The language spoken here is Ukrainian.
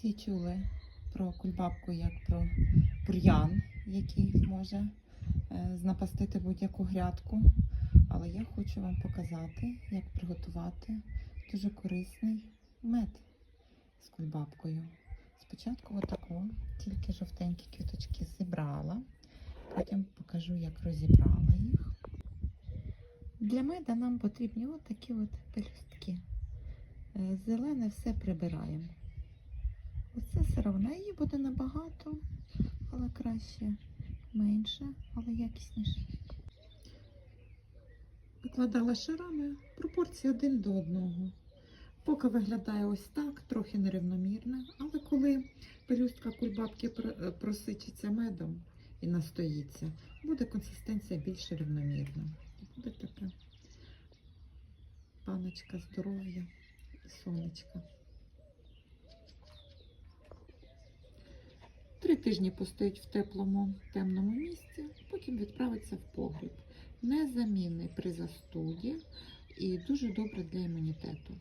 Всі чули про кульбабку як про бур'ян, який може е, знапастити будь-яку грядку. Але я хочу вам показати, як приготувати дуже корисний мед з кульбабкою. Спочатку отаку, тільки жовтенькі квіточки зібрала, потім покажу, як розібрала їх. Для меда нам потрібні отакі от пелюстки. Е, Зелене все прибираємо. Оце сировина, її буде набагато, але краще менше, але якісніше. Викладала шарами пропорції один до одного. Поки виглядає ось так, трохи нерівномірно, але коли пелюстка кульбабки е, просичиться медом і настоїться, буде консистенція більш рівномірна. Буде така паночка здоров'я і сонечка. Тижні постоїть в теплому темному місці, потім відправиться в погріб. Незамінний при застуді і дуже добре для імунітету.